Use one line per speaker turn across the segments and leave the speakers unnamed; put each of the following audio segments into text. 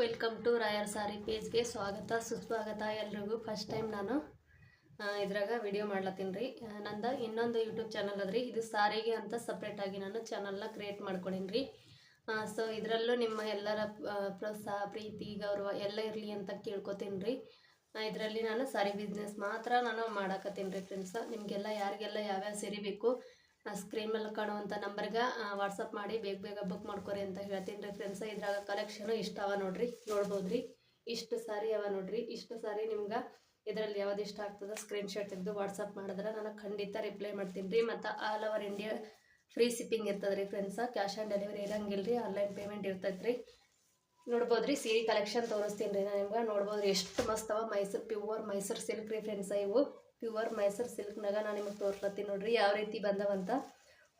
Welcome to ರಾಯರ್ ಸಾರಿ ಪೇಜ್ಗೆ ಸ್ವಾಗತ, ಸುಸ್ವಾಗತ ಎಲ್ರಿಗೂ. ಫಸ್ಟ್ ಟೈಮ್ ನಾನು ಇದ್ರಾಗ ವಿಡಿಯೋ ಮಾಡ್ಲತ್ತೀನಿ ರೀ. ನಂದು ಇನ್ನೊಂದು ಯೂಟ್ಯೂಬ್ ಚಾನಲ್ ಅದ್ರಿ. ಇದು ಸಾರಿಗೆ ಅಂತ ಸಪ್ರೇಟಾಗಿ ನಾನು ಚಾನಲ್ನ ಕ್ರಿಯೇಟ್ ಮಾಡ್ಕೊಂಡೀನಿ ರೀ. ಸೊ ಇದರಲ್ಲೂ ನಿಮ್ಮ ಎಲ್ಲರ ಪ್ರೋತ್ಸಾಹ ಪ್ರೀತಿ, ಗೌರವ ಎಲ್ಲ ಇರಲಿ ಅಂತ ಕೇಳ್ಕೊತೀನಿ ರೀ. ಇದರಲ್ಲಿ ನಾನು ಸಾರಿ ಬಿಸ್ನೆಸ್ ಮಾತ್ರ ನಾನು ಮಾಡಾಕತ್ತೀನಿ ರೀ ಫ್ರೆಂಡ್ಸ ನಿಮಗೆಲ್ಲ ಯಾರಿಗೆಲ್ಲ ಯಾವ್ಯಾವ ಸೀರೆ ಬೇಕು ಸ್ಕ್ರೀನ್ ಮೇಲೆ ಕಾಣುವಂಥ ನಂಬರ್ಗೆ ವಾಟ್ಸಪ್ ಮಾಡಿ ಬೇಗ ಬೇಗ ಬುಕ್ ಮಾಡ್ಕೊರಿ ಅಂತ ಹೇಳ್ತೀನಿ ರೀ ಫ್ರೆಂಡ್ಸ ಇದ್ರಾಗ ಕಲೆಕ್ಷನು ಇಷ್ಟ ಅವ ನೋಡ್ರಿ ನೋಡ್ಬೋದು ರೀ ಇಷ್ಟು ಸಾರಿ ಅವ ನೋಡ್ರಿ. ಇಷ್ಟು ಸಾರಿ ನಿಮ್ಗೆ ಇದರಲ್ಲಿ ಯಾವ್ದು ಇಷ್ಟ ಆಗ್ತದೆ ಸ್ಕ್ರೀನ್ಶಾಟ್ ತೆಗೆದು ವಾಟ್ಸಪ್ ಮಾಡಿದ್ರೆ ನಾನು ಖಂಡಿತ ರಿಪ್ಲೈ ಮಾಡ್ತೀನಿ ರೀ. ಮತ್ತು all over India free shipping ಇರ್ತದೆ ರೀ ಫ್ರೆಂಡ್ಸ ಕ್ಯಾಶ್ ಆನ್ ಡೆಲಿವರಿ ಇರಂಗಿಲ್ಲ ರೀ ಆನ್ಲೈನ್ ಪೇಮೆಂಟ್ ಇರ್ತೈತೆ ರೀ ನೋಡ್ಬೋದು ರೀ ಸೀರೆ ಕಲೆಕ್ಷನ್ ತೋರಿಸ್ತೀನಿ ರೀ ನಾನು ನಿಮ್ಗೆ. ನೋಡ್ಬೋದು ಎಷ್ಟು ಮಸ್ತ್ ಅವ. ಮೈಸೂರು ಪ್ಯೂರ್ ಮೈಸೂರು ಸಿಲ್ಕ್ ರೀ ಫ್ರೆಂಡ್ಸ ಇವು. ಪ್ಯೂರ್ ಮೈಸೂರು ಸಿಲ್ಕ್ನಾಗ ನಾನು ನಿಮಗೆ ತೋರ್ಸ್ಲತ್ತೀನಿ ನೋಡ್ರಿ ಯಾವ ರೀತಿ ಬಂದವಂತ.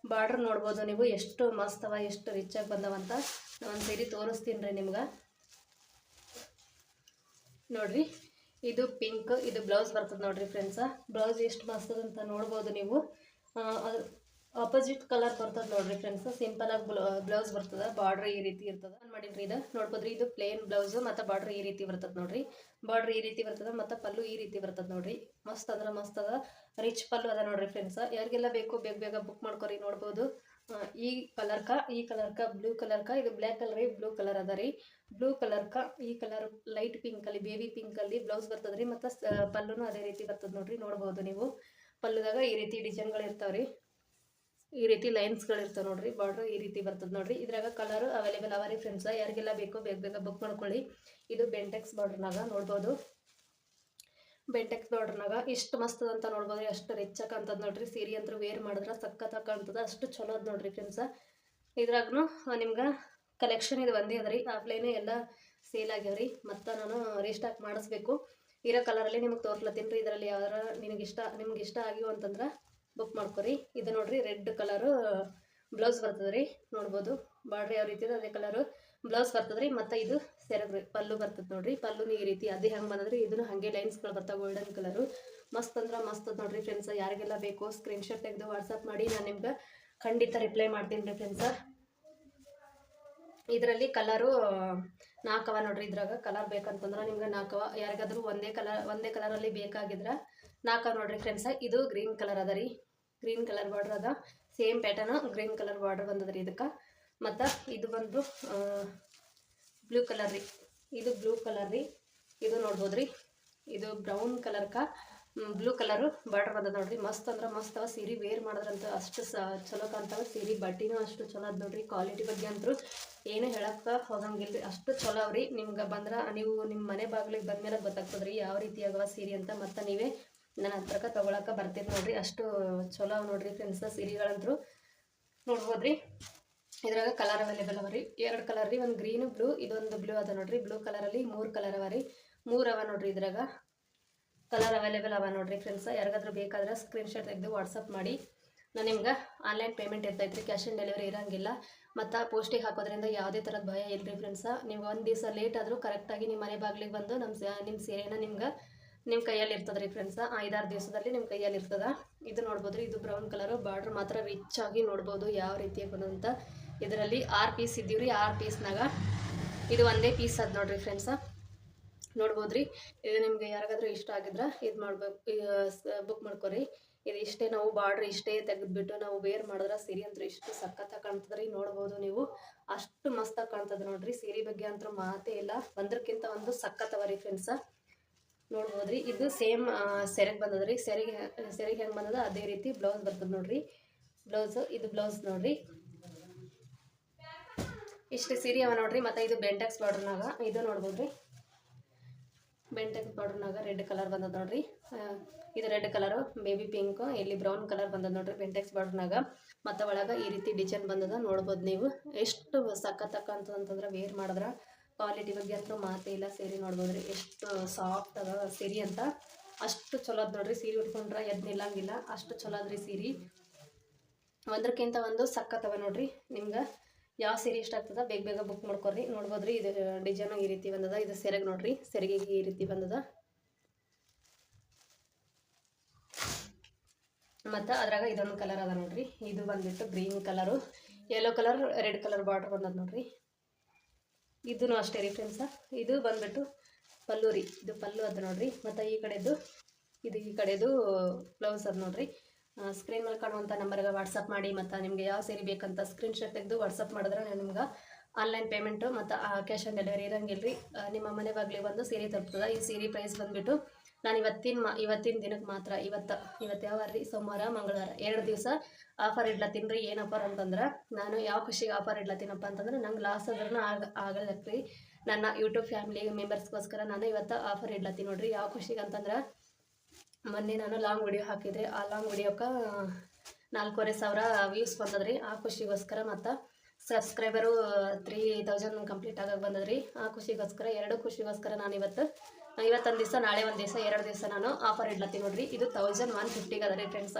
ಬಾರ್ಡ್ರ್ ನೋಡ್ಬೋದು ನೀವು. ಎಷ್ಟು ಮಸ್ತ್ ಅವ, ಎಷ್ಟು ರಿಚಾಗಿ ಬಂದವಂತ. ಒಂದು ಸೀರೆ ತೋರಿಸ್ತೀನಿ ರೀ ನಿಮ್ಗೆ. ನೋಡ್ರಿ, ಇದು ಪಿಂಕ್ ಇದು ಬ್ಲೌಸ್ ಬರ್ತದೆ ನೋಡ್ರಿ ಫ್ರೆಂಡ್ಸ ಬ್ಲೌಸ್ ಎಷ್ಟು ಮಸ್ತದಂತ ನೋಡ್ಬೋದು ನೀವು. ಆಪೋಸಿಟ್ ಕಲರ್ ಬರ್ತದ ನೋಡ್ರಿ ಫ್ರೆಂಡ್ಸ್ ಸಿಂಪಲ್ ಆಗಿ ಬ್ಲೌಸ್ ಬರ್ತದ ಬಾರ್ಡರ್ ಈ ರೀತಿ ಇರ್ತದ. ಮಾಡಿನ್ರಿ ಇದು? ನೋಡ್ಬೋದ್ರಿ, ಇದು ಪ್ಲೇನ್ ಬ್ಲೌಸ್ ಮತ್ತೆ ಬಾರ್ಡರ್ ಈ ರೀತಿ ಬರ್ತದ ನೋಡ್ರಿ. ಬಾರ್ಡರ್ ಈ ರೀತಿ ಬರ್ತದ, ಮತ್ತೆ ಪಲ್ಲು ಈ ರೀತಿ ಬರ್ತದ ನೋಡ್ರಿ. ಮಸ್ತ್ ಅಂದ್ರೆ ಮಸ್ತ್ ಅದ. ರಿಚ್ ಪಲ್ಲು ಅದ ನೋಡ್ರಿ ಫ್ರೆಂಡ್ಸ್ ಯಾರಿಗೆಲ್ಲ ಬೇಕು, ಬೇಗ ಬೇಗ ಬುಕ್ ಮಾಡ್ಕೊರಿ, ನೋಡ್ಬೋದು. ಈ ಈ ಕಲರ್ಕ ಈ ಕಲರ್ ಕಲರ್ಕ ಬ್ಲೂ ಕಲರ್ ಕ, ಇದು ಬ್ಲ್ಯಾಕ್ ಕಲರ್ ಬ್ಲೂ ಕಲರ್ ಅದ ರೀ. ಬ್ಲೂ ಕಲರ್ಕ ಈ ಕಲರ್ ಲೈಟ್ ಪಿಂಕ್ ಅಲ್ಲಿ ಬೇಬಿ ಪಿಂಕ್ ಅಲ್ಲಿ ಬ್ಲೌಸ್ ಬರ್ತದ್ರಿ. ಮತ್ತೆ ಪಲ್ಲುನು ಅದೇ ರೀತಿ ಬರ್ತದ ನೋಡ್ರಿ, ನೋಡ್ಬೋದು ನೀವು. ಪಲ್ಲುದಾಗ ಈ ರೀತಿ ಡಿಸೈನ್ಗಳು ಇರ್ತಾವ್ರಿ. ಈ ರೀತಿ ಲೈನ್ಸ್ಗಳಿರ್ತವೆ ನೋಡ್ರಿ ಬಾರ್ಡ್ರ್ ಈ ರೀತಿ ಬರ್ತದೆ ನೋಡ್ರಿ. ಇದ್ರಾಗ ಕಲರ್ ಅವೈಲೇಬಲ್ ಅವ ರೀ ಫ್ರೆಂಡ್ಸ ಯಾರಿಗೆಲ್ಲ ಬೇಕೋ ಬೇಗ ಬೇಗ ಬುಕ್ ಮಾಡ್ಕೊಳ್ಳಿ. ಇದು ಬೆಂಟೆಕ್ಸ್ ಬಾರ್ಡ್ರ್ನಾಗ ನೋಡ್ಬೋದು. ಬೆಂಟೆಕ್ಸ್ ಬಾರ್ಡ್ರ್ನಾಗ ಎಷ್ಟು ಮಸ್ತ್ ಅಂತ ನೋಡ್ಬೋದು ಅಷ್ಟು ರಿಚ್ ಕಾಣ್ತದ ನೋಡ್ರಿ. ಸೀರೆ ಅಂತೂ ವೇರ್ ಮಾಡಿದ್ರೆ ಸಖತ್ ಕಾಣ್ತದ, ಅಷ್ಟು ಚಲೋ ಅದ ನೋಡ್ರಿ ಫ್ರೆಂಡ್ಸ ಇದ್ರಾಗೂ ನಿಮ್ಗೆ ಕಲೆಕ್ಷನ್ ಇದು ಒಂದೇ ಅದ ರೀ ಆಫ್ಲೈನೇ ಎಲ್ಲ ಸೇಲ್ ಆಗ್ಯಾವ ರೀ ಮತ್ತು ನಾನು ರೀಸ್ಟಾಕ್ ಮಾಡಿಸ್ಬೇಕು. ಇರೋ ಕಲರಲ್ಲಿ ನಿಮಗೆ ತೋರ್ಸ್ಲತ್ತೀನಿ ರೀ. ಇದರಲ್ಲಿ ಯಾವ್ದಾರ ನಿನಗೆ ಇಷ್ಟ, ನಿಮ್ಗೆ ಇಷ್ಟ ಆಗಿವು ಅಂತಂದ್ರೆ ಬುಕ್ ಮಾಡ್ಕೊರಿ. ಇದು ನೋಡ್ರಿ ರೆಡ್ ಕಲರು ಬ್ಲೌಸ್ ಬರ್ತದೆ ರೀ ನೋಡ್ಬೋದು. ಬಾಡ್ರಿ ಯಾವ ರೀತಿ ಅದೇ ಕಲರು ಬ್ಲೌಸ್ ಬರ್ತದ್ರಿ. ಮತ್ತು ಇದು ಸೆರಗ್ ರೀ ಪಲ್ಲು ಬರ್ತದೆ ನೋಡ್ರಿ. ಪಲ್ಲುನು ಈ ರೀತಿ ಅದೇ ಹೆಂಗೆ ಬಂದದ್ರಿ. ಇದನ್ನು ಹಾಗೆ ಲೈನ್ಸ್ಗಳು ಬರ್ತಾವೆ ಗೋಲ್ಡನ್ ಕಲರು ಮಸ್ತ್ ಅಂದ್ರೆ ಮಸ್ತ್ ನೋಡ್ರಿ ಫ್ರೆಂಡ್ಸ್ ಯಾರಿಗೆಲ್ಲ ಬೇಕು ಸ್ಕ್ರೀನ್ಶಾಟ್ ತೆಗೆದು ವಾಟ್ಸಪ್ ಮಾಡಿ, ನಾನು ನಿಮ್ಗೆ ಖಂಡಿತ ರಿಪ್ಲೈ ಮಾಡ್ತೀನಿ ರೀ ಫ್ರೆಂಡ್ಸ ಇದರಲ್ಲಿ ಕಲರು ನಾಲ್ಕವ ನೋಡ್ರಿ ಇದ್ರಾಗ. ಕಲರ್ ಬೇಕಂತಂದ್ರೆ ನಿಮ್ಗೆ ನಾಲ್ಕವ ಯಾರಿಗಾದ್ರೂ ಒಂದೇ ಕಲರ್ ಒಂದೇ ಕಲರಲ್ಲಿ ಬೇಕಾಗಿದ್ರೆ ನಾಲ್ಕವ ನೋಡ್ರಿ ಫ್ರೆಂಡ್ಸ್ ಇದು ಗ್ರೀನ್ ಕಲರ್ ಅದ ರೀ. ಗ್ರೀನ್ ಕಲರ್ ಬಾರ್ಡರ್ ಅದ. Same pattern green colour border ಬಂದದ ರೀ ಇದಕ್ಕೆ. ಮತ್ತು ಇದು ಬಂದು ಬ್ಲೂ ಕಲರ್ ರೀ. ಇದು ಬ್ಲೂ ಕಲರ್ ರೀ. ಇದು ನೋಡ್ಬೋದು ರೀ ಇದು ಬ್ರೌನ್ ಕಲರ್ಕ ಬ್ಲೂ ಕಲರು ಬಾರ್ಡರ್ ಬಂದದ ನೋಡ್ರಿ. ಮಸ್ತ್ ಅಂದ್ರೆ ಮಸ್ತ್ ಅವ. ಸೀರೆ ವೇರ್ ಮಾಡಿದ್ರಂತ ಅಷ್ಟು ಸ, ಚಲೋ ಕಾಣ್ತಾವ. ಸೀರೆ ಬಟ್ಟಿನೂ ಅಷ್ಟು ಚಲೋ ಅದ ನೋಡ್ರಿ. ಕ್ವಾಲಿಟಿ ಬಗ್ಗೆ ಅಂತೂ ಏನು ಹೇಳಕ್ಕೆ ಹೋಗಂಗಿಲ್ಲ ಅಷ್ಟು ಚಲೋ ಅವ್ರಿ ನಿಮ್ಗೆ ಬಂದ್ರೆ ನೀವು ನಿಮ್ಮ ಮನೆ ಬಾಗಿಲಿಗೆ ಬಂದ್ಮೇಲೆ ಗೊತ್ತಾಗ್ತದೆ ರೀ ಯಾವ ರೀತಿ ಆಗವ ಸೀರೆ ಅಂತ. ಮತ್ತೆ ನೀವೇ ನನ್ನ ಹತ್ರಕ್ಕೆ ತೊಗೊಳಕ್ಕೆ ಬರ್ತೈತೆ ನೋಡ್ರಿ. ಅಷ್ಟು ಚಲೋ ಅವ ನೋಡ್ರಿ ಫ್ರೆಂಡ್ಸ್ ಸೀರೆಗಳಂತೂ ನೋಡ್ಬೋದ್ರಿ? ಇದ್ರಾಗ ಕಲರ್ ಅವೈಲೇಬಲ್ ಅವ ರೀ. ಎರಡು ಕಲರ್ ರೀ, ಒಂದು ಗ್ರೀನ್ ಬ್ಲೂ ಇದೊಂದು ಬ್ಲೂ ಅದ ನೋಡ್ರಿ. ಬ್ಲೂ ಕಲರಲ್ಲಿ ಮೂರು ಕಲರ್ ಅವ ರೀ. ಮೂರು ಅವ ನೋಡ್ರಿ ಇದ್ರಾಗ. ಕಲರ್ ಅವೈಲೇಬಲ್ ಅವ ನೋಡ್ರಿ ಫ್ರೆಂಡ್ಸ್ ಯಾರಿಗಾದ್ರೂ ಬೇಕಾದ್ರೆ ಸ್ಕ್ರೀನ್ಶಾಟ್ ತೆಗೆದು ವಾಟ್ಸಪ್ ಮಾಡಿ. ನಾನು ನಿಮ್ಗೆ ಆನ್ಲೈನ್ ಪೇಮೆಂಟ್ ಇರ್ತೈತೆ ಕ್ಯಾಶ್ ಆನ್ ಡೆಲಿವರಿ ಇರೋಂಗಿಲ್ಲ. ಮತ್ತು ಪೋಸ್ಟಿಗೆ ಹಾಕೋದ್ರಿಂದ ಯಾವುದೇ ಥರದ ಭಯ ಇಲ್ಲ ರೀ ಫ್ರೆಂಡ್ಸ ನೀವು ಒಂದು ದಿವಸ ಲೇಟ್ ಆದರೂ ಕರೆಕ್ಟಾಗಿ ನಿಮ್ಮ ಮನೆ ಬಾಗಿಲಿಗೆ ಬಂದು ನಮ್ಮ ನಿಮ್ಮ ಸೀರೆನ ನಿಮ್ಗೆ ನಿಮ್ಮ ಕೈಯಲ್ಲಿ ಇರ್ತದೆ ರೀ ಫ್ರೆಂಡ್ಸ ಐದಾರು ದಿವಸದಲ್ಲಿ ನಿಮ್ಮ ಕೈಯಲ್ಲಿ ಇರ್ತದ. ಇದು ನೋಡ್ಬೋದು ರೀ ಇದು ಬ್ರೌನ್ ಕಲರು ಬಾರ್ಡ್ರ್ ಮಾತ್ರ ರಿಚ್ ಆಗಿ ನೋಡ್ಬೋದು ಯಾವ ರೀತಿ ಬಂದಂತ ಇದರಲ್ಲಿ ಆರು ಪೀಸ್ ಇದ್ದೀವಿ ರೀ ಆರು ಪೀಸ್ನಾಗ ಇದು ಒಂದೇ ಪೀಸ್ ಅದು ನೋಡ್ರಿ ಫ್ರೆಂಡ್ಸ ನೋಡ್ಬೋದು ರೀ ಇದು ನಿಮಗೆ ಯಾರಿಗಾದ್ರೂ ಇಷ್ಟ ಆಗಿದ್ರೆ ಇದು ಮಾಡ್ಬೇಕು ಬುಕ್ ಮಾಡ್ಕೊರಿ. ಇದು ಇಷ್ಟೇ ನಾವು ಬಾರ್ಡ್ರ್ ಇಷ್ಟೇ ತೆಗೆದ್ಬಿಟ್ಟು ನಾವು ವೇರ್ ಮಾಡಿದ್ರೆ ಸೀರೆ ಅಂತೂ ಇಷ್ಟು ಸಖತ್ತಾಗಿ ಕಾಣ್ತದೆ ರೀ ನೋಡ್ಬೋದು ನೀವು. ಅಷ್ಟು ಮಸ್ತಾಗಿ ಕಾಣ್ತದೆ ನೋಡ್ರಿ, ಸೀರೆ ಬಗ್ಗೆ ಅಂತೂ ಮಾತೇ ಇಲ್ಲ. ಒಂದಕ್ಕಿಂತ ಒಂದು ಸಖತ್ತವ ರೀ ಫ್ರೆಂಡ್ಸ ನೋಡ್ಬೋದ್ರಿ. ಇದು ಸೇಮ್ ಸೆರೆಗೆ ಬಂದದ್ರಿ. ಸೆರೆಗೆ ಸೆರೆಗೆ ಹೆಂಗೆ ಬಂದದ? ಅದೇ ರೀತಿ ಬ್ಲೌಸ್ ಬರ್ತದೆ ನೋಡ್ರಿ. ಬ್ಲೌಸು, ಇದು ಬ್ಲೌಸ್ ನೋಡ್ರಿ. ಇಷ್ಟು ಸೀರೆ ಅವ ನೋಡ್ರಿ. ಮತ್ತು ಇದು ಬೆಂಟೆಕ್ಸ್ ಬಾರ್ಡ್ರ್ನಾಗ ಇದು ನೋಡ್ಬೋದ್ರಿ. ಬೆಂಟೆಕ್ಸ್ ಬಾರ್ಡ್ರ್ನಾಗ ರೆಡ್ ಕಲರ್ ಬಂದದ ನೋಡ್ರಿ. ಇದು ರೆಡ್ ಕಲರು, ಬೇಬಿ ಪಿಂಕ್, ಇಲ್ಲಿ ಬ್ರೌನ್ ಕಲರ್ ಬಂದದ ನೋಡ್ರಿ ಬೆಂಟೆಕ್ಸ್ ಬಾರ್ಡ್ರ್ನಾಗ ಮತ್ತು ಒಳಗೆ ಈ ರೀತಿ ಡಿಸೈನ್ ಬಂದದ ನೋಡ್ಬೋದು ನೀವು. ಎಷ್ಟು ಸಖತ್ತಕ್ಕ ಅಂತಂದ್ರೆ ವೇರ್ ಮಾಡಿದ್ರೆ. ಕ್ವಾಲಿಟಿ ಬಗ್ಗೆ ಅಂತೂ ಮಾತೇ ಇಲ್ಲ ಸೀರೆ ನೋಡ್ಬೋದ್ರಿ. ಎಷ್ಟು ಸಾಫ್ಟ್ ಅದ ಸೀರೆ ಅಂತ. ಅಷ್ಟು ಚಲೋ ಅದ ನೋಡ್ರಿ. ಸೀರೆ ಉಟ್ಕೊಂಡ್ರೆ ಎದ್ದು ನಿಲ್ಲಂಗಿಲ್ಲ. ಅಷ್ಟು ಚಲೋ ಅದ್ರಿ ಸೀರೆ. ಒಂದಕ್ಕಿಂತ ಒಂದು ಸಕ್ಕತ್ತವ ನೋಡ್ರಿ. ನಿಮ್ಗೆ ಯಾವ ಸೀರೆ ಇಷ್ಟ ಆಗ್ತದ ಬೇಗ ಬೇಗ ಬುಕ್ ಮಾಡ್ಕೊರಿ. ನೋಡ್ಬೋದ್ರಿ ಇದು ಡಿಸೈನ್ ಈ ರೀತಿ ಬಂದದ. ಇದು ಸೆರೆಗೆ ನೋಡ್ರಿ. ಸೆರೆಗೆ ಈ ರೀತಿ ಬಂದದ. ಮತ್ತು ಅದ್ರಾಗ ಇದೊಂದು ಕಲರ್ ಅದ ನೋಡ್ರಿ. ಇದು ಬಂದ್ಬಿಟ್ಟು green colour yellow colour red colour border ಬಂದದ ನೋಡ್ರಿ. ಇದೂ ಅಷ್ಟೇ ರೀ ಫ್ರೆಂಡ್ಸ ಇದು ಬಂದ್ಬಿಟ್ಟು ಪಲ್ಲು ರೀ ಇದು ಪಲ್ಲು ಅದು ನೋಡ್ರಿ. ಮತ್ತು ಈ ಕಡೆದು, ಇದು ಈ ಕಡೆದು ಬ್ಲೌಸ್ ಅದು ನೋಡ್ರಿ. ಸ್ಕ್ರೀನ್ ಮೇಲೆ ಕಾಣುವಂಥ ನಂಬರ್ಗೆ ವಾಟ್ಸಪ್ ಮಾಡಿ ಮತ್ತು ನಿಮಗೆ ಯಾವ ಸೇರಿ ಬೇಕಂತ ಸ್ಕ್ರೀನ್ ಶಾಟ್ ತೆಗೆದು ವಾಟ್ಸಪ್ ಮಾಡಿದ್ರೆ ನಾನು ನಿಮ್ಗೆ ಆನ್ಲೈನ್ ಪೇಮೆಂಟು ಮತ್ತು ಕ್ಯಾಶ್ ಆನ್ ಡೆಲಿವರಿ ಇರೋಂಗಿಲ್ಲ ರೀ ನಿಮ್ಮ ಮನೆ ಒಂದು ಸೀರೆ ತಲುಪ್ತದೆ ಈ ಸೀರೆ ಪ್ರೈಸ್ ಬಂದುಬಿಟ್ಟು ನಾನು ಇವತ್ತಿನ ಮಾ ಇವತ್ತಿನ ದಿನಕ್ಕೆ ಮಾತ್ರ, ಇವತ್ತು ಇವತ್ತು ಯಾವ ರೀ? ಸೋಮವಾರ, ಮಂಗಳವಾರ. ಎರಡು ದಿವಸ ಆಫರ್ ಇಡ್ಲತ್ತೀನಿ ರೀ. ಏನು ಆಫರ್ ಅಂತಂದ್ರೆ, ನಾನು ಯಾವ ಖುಷಿಗೆ ಆಫರ್ ಇಡ್ಲತ್ತೀನಪ್ಪ ಅಂತಂದ್ರೆ, ನಂಗೆ ಲಾಸ್ ಆದ್ರೂ ಆಗ ಆಗಲ್ಲಕ್ಕೆ ರೀ ನನ್ನ ಯೂಟ್ಯೂಬ್ ಫ್ಯಾಮಿಲಿ ಮೆಂಬರ್ಸ್ಗೋಸ್ಕರ ನಾನು ಇವತ್ತು ಆಫರ್ ಇಡ್ಲತ್ತೀನಿ ನೋಡ್ರಿ. ಯಾವ ಖುಷಿಗೆ ಅಂತಂದ್ರೆ, ಮೊನ್ನೆ ನಾನು ಲಾಂಗ್ ವಿಡಿಯೋ ಹಾಕಿದ್ರಿ. ಆ ಲಾಂಗ್ ವಿಡಿಯೋಕ್ಕೆ ನಾಲ್ಕೂವರೆ ಸಾವಿರ ವ್ಯೂಸ್ ಬಂದದ್ರಿ. ಆ ಖುಷಿಗೋಸ್ಕರ ಮತ್ತು ಸಬ್ಸ್ಕ್ರೈಬರು ತ್ರೀ ತೌಸಂಡ್ ಕಂಪ್ಲೀಟ್ ಆಗಕ್ಕೆ ಬಂದದ್ರಿ. ಆ ಖುಷಿಗೋಸ್ಕರ, ಎರಡು ಖುಷಿಗೋಸ್ಕರ ನಾನು ಇವತ್ತು ಇವತ್ತೊಂದು ದಿವಸ, ನಾಳೆ ಒಂದು ದಿವಸ, ಎರಡು ದಿವಸ ನಾನು ಆಫರ್ ಇಡ್ಲತ್ತೀನಿ ನೋಡ್ರಿ. ಇದು ತೌಸಂಡ್ ಒನ್ ಫಿಫ್ಟಿಗೆ ಅದ ರೀ ಫ್ರೆಂಡ್ಸ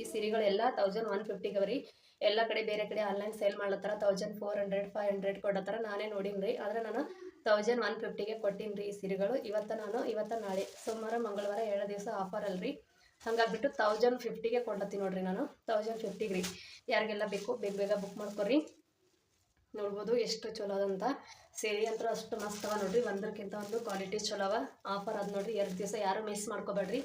ಈ ಸೀರೆಗಳೆಲ್ಲ ತೌಸಂಡ್ ಒನ್ ಫಿಫ್ಟಿಗೆ ಅವ ರೀ ಎಲ್ಲ ಕಡೆ ಬೇರೆ ಕಡೆ online sale ಮಾಡ್ಲತ್ತಾರ thousand four hundred five hundred ಕೊಡತ್ತಾರ ನಾನೇ ನೋಡೀನಿ ರೀ ಆದರೆ ನಾನು ತೌಸಂಡ್ ಒನ್ ಫಿಫ್ಟಿಗೆ ಕೊಟ್ಟೀನಿ ರೀ ಈ ಸಿರಿಗಳು. ಇವತ್ತು ನಾನು, ಇವತ್ತು ನಾಳೆ, ಸೋಮವಾರ, ಮಂಗಳವಾರ ಎರಡು ದಿವಸ ಆಫರ್ ಅಲ್ರಿ. ಹಂಗಾಗ್ಬಿಟ್ಟು ತೌಸಂಡ್ ಫಿಫ್ಟಿಗೆ ಕೊಡ್ಲತ್ತೀನಿ ನೋಡ್ರಿ ನಾನು. ತೌಸಂಡ್ ಫಿಫ್ಟಿಗೆ ರೀ. ಯಾರಿಗೆಲ್ಲ ಬೇಕು, ಬೇಗ ಬೇಗ ಬುಕ್ ಮಾಡ್ಕೊರಿ ನೋಡ್ಬೋದು ಎಷ್ಟು ಚಲೋ ಅದಂತ ಸೇರಿ ಅಂತ ಅಷ್ಟು ಮಸ್ತ್ ಅವ ನೋಡ್ರಿ ಒಂದಕ್ಕಿಂತ ಒಂದು ಕ್ವಾಲಿಟಿ ಚಲೋ ಅವ. ಆಫರ್ ಅದ ನೋಡ್ರಿ, ಎರಡು ದಿವಸ ಯಾರು ಮಿಸ್ ಮಾಡ್ಕೋಬೇಡ್ರಿ.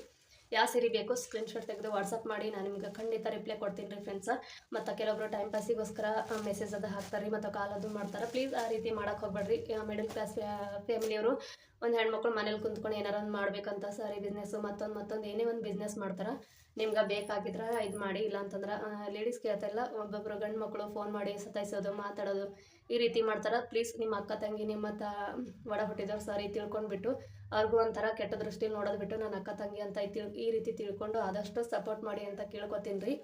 ಯಾವ ಸೀರೆ ಬೇಕು ಸ್ಕ್ರೀನ್ಶಾಟ್ ತೆಗೆದು ವಾಟ್ಸಪ್ ಮಾಡಿ, ನಾನು ನಿಮ್ಗೆ ಖಂಡಿತ ರಿಪ್ಲೈ ಕೊಡ್ತೀನಿ ರೀ ಫ್ರೆಂಡ್ಸ ಮತ್ತು ಕೆಲವೊಬ್ರು ಟೈಮ್ ಪಾಸಿಗೋಸ್ಕರ ಮೆಸೇಜ್ ಅದು ಹಾಕ್ತಾರೆ ರೀ ಮತ್ತು ಕಾಲ್ ಅದು ಮಾಡ್ತಾರೆ. ಪ್ಲೀಸ್ ಆ ರೀತಿ ಮಾಡೋಕೆ ಹೋಗ್ಬೇಡ್ರಿ. ಮಿಡಲ್ ಕ್ಲಾಸ್ ಫ್ಯಾಮಿಲಿಯವರು ಒಂದು ಹೆಣ್ಮಕ್ಳು ಮನೇಲಿ ಕುಂತ್ಕೊಂಡು ಏನಾರ ಒಂದು ಮಾಡ್ಬೇಕಂತ, ಸಾರಿ ಬಿಸ್ನೆಸ್ಸು ಮತ್ತೊಂದು ಮತ್ತೊಂದು ಏನೇ ಒಂದು ಬಿಸ್ನೆಸ್ ಮಾಡ್ತಾರೆ. ನಿಮ್ಗೆ ಬೇಕಾಗಿದ್ರೆ ಇದು ಮಾಡಿ ಇಲ್ಲ ಅಂತಂದ್ರೆ ಲೇಡೀಸ್ ಕೇಳ್ತಾಯಿಲ್ಲ ಒಬ್ಬೊಬ್ರು ಗಂಡು ಮಕ್ಕಳು ಫೋನ್ ಮಾಡಿ ಸತಾಯಿಸೋದು, ಮಾತಾಡೋದು, ಈ ರೀತಿ ಮಾಡ್ತಾರೆ. ಪ್ಲೀಸ್ ನಿಮ್ಮ ಅಕ್ಕ ತಂಗಿ, ನಿಮ್ಮ ತ ಒಡ ಹುಟ್ಟಿದವ್ರು ಸಾರಿ ತಿಳ್ಕೊಂಡ್ಬಿಟ್ಟು, ಅವ್ರಿಗೂ ಒಂಥರ ಕೆಟ್ಟ ದೃಷ್ಟಿಲಿ ನೋಡೋದು ಬಿಟ್ಟು ನನ್ನ ಅಕ್ಕ ತಂಗಿ ಅಂತ ಈ ರೀತಿ ತಿಳ್ಕೊಂಡು ಆದಷ್ಟು ಸಪೋರ್ಟ್ ಮಾಡಿ ಅಂತ ಕೇಳ್ಕೊತೀನಿ ರೀ.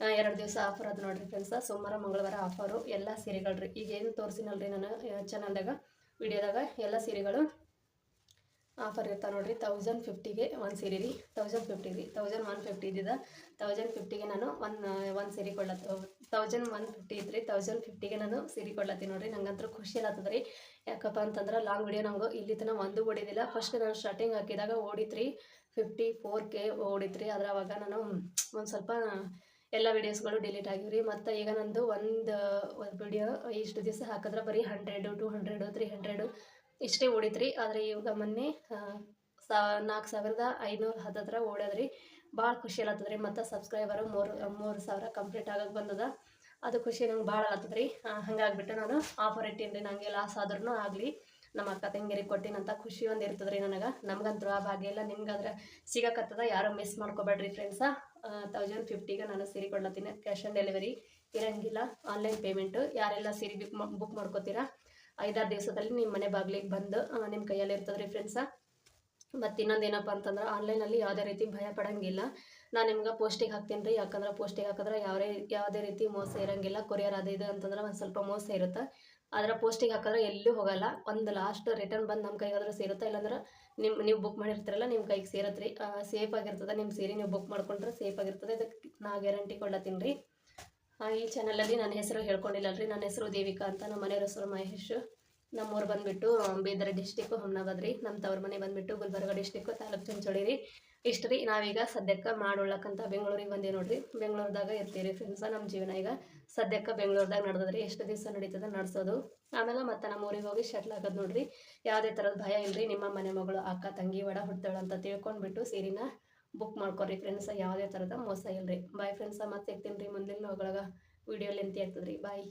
ಎರಡು ದಿವಸ ಆಫರ್ ಅದು ನೋಡಿರಿ ಫ್ರೆಂಡ್ಸ ಸೋಮವಾರ, ಮಂಗಳವಾರ ಆಫರು ಎಲ್ಲ ಸೀರೆಗಳು ರೀ ಈಗೇನು ತೋರಿಸಿನಲ್ರಿ ನಾನು ಚಾನಲ್ದಾಗ ವಿಡಿಯೋದಾಗ ಎಲ್ಲ ಸೀರೆಗಳು. ಆಫರ್ ಇರ್ತಾವೆ ನೋಡಿರಿ ತೌಸಂಡ್ ಫಿಫ್ಟಿಗೆ ಒಂದು ಸೀರೆ ರೀ. ತೌಸಂಡ್ ಫಿಫ್ಟಿ ರೀ. ತೌಸಂಡ್ ಒನ್ ಫಿಫ್ಟಿ ಇದ್ದಿದ್ದ ತೌಸಂಡ್ ಫಿಫ್ಟಿಗೆ ನಾನು ಒನ್ ಒಂದು ಸೀರೆ ಕೊಡ್ಲತ್ತ ತೌಸಂಡ್ ಒನ್ ಫಿಫ್ಟಿ ಇತ್ತು ರೀ ತೌಸಂಡ್ ಫಿಫ್ಟಿಗೆ ನಾನು ಸೀರೆ ಕೊಡ್ಲತ್ತೀನಿ ನೋಡಿರಿ. ನಂಗಂತೂ ಖುಷಿ ಆಗತ್ತದ ರೀ. ಯಾಕಪ್ಪ ಅಂತಂದ್ರೆ ಲಾಂಗ್ ವಿಡಿಯೋ ನಂಗೆ ಇಲ್ಲಿ ತನಕ ಒಂದು ಓಡಿದಿಲ್ಲ. ಫಸ್ಟ್ ನಾನು ಸ್ಟಾರ್ಟಿಂಗ್ ಹಾಕಿದಾಗ ಓಡಿತ್ರಿ ಫಿಫ್ಟಿ ಫೋರ್ ಕೆ ಓಡಿತ್ರಿ ಅದ್ರ ಅವಾಗ ನಾನು ಒಂದು ಸ್ವಲ್ಪ ಎಲ್ಲ ವಿಡಿಯೋಸ್ಗಳು ಡಿಲೀಟ್ ಆಗಿವ್ರಿ ಮತ್ತು ಈಗ ನಂದು ಒಂದು ವಿಡಿಯೋ ಇಷ್ಟು ದಿವಸ ಹಾಕಿದ್ರೆ ಬರೀ hundred two hundred three hundred ಇಷ್ಟೇ ಓಡಿತ್ರಿ ಆದರೆ ಇವಾಗ ಮೊನ್ನೆ ಸಾ, ನಾಲ್ಕು ಸಾವಿರದ ಐನೂರು ಹತ್ತತ್ರ ಓಡೋದ್ರಿ ಭಾಳ ಖುಷಿ ರೀ ಮತ್ತು ಸಬ್ಸ್ಕ್ರೈಬರು ಮೂರು ಮೂರು ಸಾವಿರ ಕಂಪ್ಲೀಟ್ ಆಗಕ್ಕೆ ಬಂದದ. ಅದು ಖುಷಿ ನಂಗೆ ಭಾಳ ಆಗತ್ತದ್ರಿ ಹಂಗಾಗ್ಬಿಟ್ಟು ನಾನು ಆಫರ್ ಇಟ್ಟೀನಿ ರೀ ನನಗೆ ಲಾಸ್ ಆದ್ರೂ ಆಗಲಿ. ನಮ್ಮ ಅಕ್ಕ ತಂಗಿರಿಗೆ ಕೊಟ್ಟಿನಂತ ಖುಷಿ ಒಂದು ಇರ್ತದ್ರಿ ನನಗೆ. ನಮ್ಗಂತೂ ಆ ಭಾಗ್ಯ ಇಲ್ಲ ನಿಮ್ಗಾದ್ರೆ ಸಿಗಕತ್ತದ, ಯಾರು ಮಿಸ್ ಮಾಡ್ಕೋಬೇಡ್ರಿ ಫ್ರೆಂಡ್ಸ ತೌಸಂಡ್ ಫಿಫ್ಟಿಗೆ ನಾನು ಸೀರೆ ಕೊಡ್ಲತ್ತೀನಿ ಕ್ಯಾಶ್ ಆನ್ ಡೆಲಿವರಿ ಇರಂಗಿಲ್ಲ ಆನ್ಲೈನ್ ಪೇಮೆಂಟು ಯಾರೆಲ್ಲ ಸೀರೆ ಬುಕ್ ಬುಕ್ ಮಾಡ್ಕೋತೀರಾ. ಐದಾರು ದಿವಸದಲ್ಲಿ ನಿಮ್ಮ ಮನೆ ಬಾಗಿಲಿಗೆ ಬಂದು ನಿಮ್ಮ ಕೈಯಲ್ಲಿ ರೀ ಫ್ರೆಂಡ್ಸ ಮತ್ತು ಇನ್ನೊಂದು ಏನಪ್ಪ ಅಂತಂದ್ರೆ ಆನ್ಲೈನಲ್ಲಿ ಯಾವುದೇ ರೀತಿ ಭಯ ಪಡೋಂಗಿಲ್ಲ. ನಾನು ನಿಮ್ಗೆ ಪೋಸ್ಟಿಗೆ ಹಾಕ್ತೀನಿ ರೀ ಯಾಕಂದ್ರೆ ಪೋಸ್ಟಿಗೆ ಹಾಕಿದ್ರೆ ಯಾವ್ರೇ, ಯಾವುದೇ ರೀತಿ ಮೋಸ ಇರೋಂಗಿಲ್ಲ. ಕೊರಿಯರ್ ಅದು ಇದು ಅಂತಂದ್ರೆ ಒಂದು ಸ್ವಲ್ಪ ಮೋಸ ಇರುತ್ತೆ. ಆದರೆ ಪೋಸ್ಟಿಗೆ ಹಾಕಿದ್ರೆ ಎಲ್ಲೂ ಹೋಗಲ್ಲ. ಒಂದು ಲಾಸ್ಟ್ ರಿಟರ್ನ್ ಬಂದು ನಮ್ಮ ಕೈಗಾದ್ರೆ ಸೇರುತ್ತೆ? ಇಲ್ಲಾಂದ್ರೆ ನಿಮ್ಮ ನೀವು ಬುಕ್ ಮಾಡಿರ್ತೀರಲ್ಲ ನಿಮ್ಮ ಕೈಗೆ ಸೇರತ್ತೆ ರೀ ಸೇಫ್ ಆಗಿರ್ತದೆ ನಿಮ್ಮ ಸೀರೆ ನೀವು ಬುಕ್ ಮಾಡ್ಕೊಂಡ್ರೆ ಸೇಫ್ ಆಗಿರ್ತದೆ. ಇದಕ್ಕೆ ನಾ ಗ್ಯಾರಂಟಿ ಕೊಡ್ಲತ್ತೀನಿ ರೀ ಈ ಚಾನಲಲ್ಲಿ ನನ್ನ ಹೆಸರು ಹೇಳ್ಕೊಂಡಿಲ್ಲ ಅಲ್ರಿ ನನ್ನ ಹೆಸರು ದೇವಿಕಾ ಅಂತ. ನಮ್ಮ ಮನೆಯವ್ರ ಹೆಸರು ಮಹೇಶ್. ನಮ್ಮೂರು ಬಂದುಬಿಟ್ಟು ಬೀದರ್ ಡಿಸ್ಟಿಕ್ಕು ಹೊಮ್ನಾಬಾದ್ ರೀ ನಮ್ಮ ತವ್ರ ಮನೆ ಬಂದುಬಿಟ್ಟು ಗುಲ್ಬರ್ಗ ಡಿಸ್ಟಿಕ್ಕು ತಾಲೂಕು ಚಂಚೋಳಿ ರೀ ಇಷ್ಟು ರೀ ನಾವೀಗ ಸದ್ಯಕ್ಕೆ ಮಾಡೋಳ್ಳಕ್ಕಂತ ಬೆಂಗಳೂರಿಗೆ ಬಂದೀವಿ ನೋಡ್ರಿ. ಬೆಂಗಳೂರದಾಗ ಇರ್ತೀವಿ ಫ್ರೆಂಡ್ಸ ನಮ್ಮ ಜೀವನ ಈಗ ಸದ್ಯಕ್ಕೆ ಬೆಂಗಳೂರದಾಗ ನಡೆದ್ರಿ ಎಷ್ಟು ದಿವಸ ನಡೀತದ ನಡೆಸೋದು. ಆಮೇಲೆ ಮತ್ತೆ ನಮ್ಮ ಊರಿಗೆ ಹೋಗಿ ಶಟ್ಲ್ ಆಗೋದು ನೋಡ್ರಿ. ಯಾವುದೇ ಥರದ ಭಯ ಇಲ್ಲರಿ ನಿಮ್ಮ ಮನೆ ಮಗಳು, ಅಕ್ಕ, ತಂಗಿ ಒಡ ಹುಡ್ತಾಳು ಅಂತ ತಿಳ್ಕೊಂಡ್ಬಿಟ್ಟು ಸೀರಿನ ಬುಕ್ ಮಾಡ್ಕೊರಿ ಫ್ರೆಂಡ್ಸ ಯಾವುದೇ ಥರದ ಮೋಸ ಇಲ್ಲರಿ ಬಾಯ್ ಫ್ರೆಂಡ್ಸ ಮತ್ತೆ ಇರ್ತೀನಿ ರೀ ಮುಂದಿನ ಒಳಗೆ ವೀಡಿಯೋ ಲೆಂತಿ ಆಗ್ತದೆ ರೀ ಬಾಯ್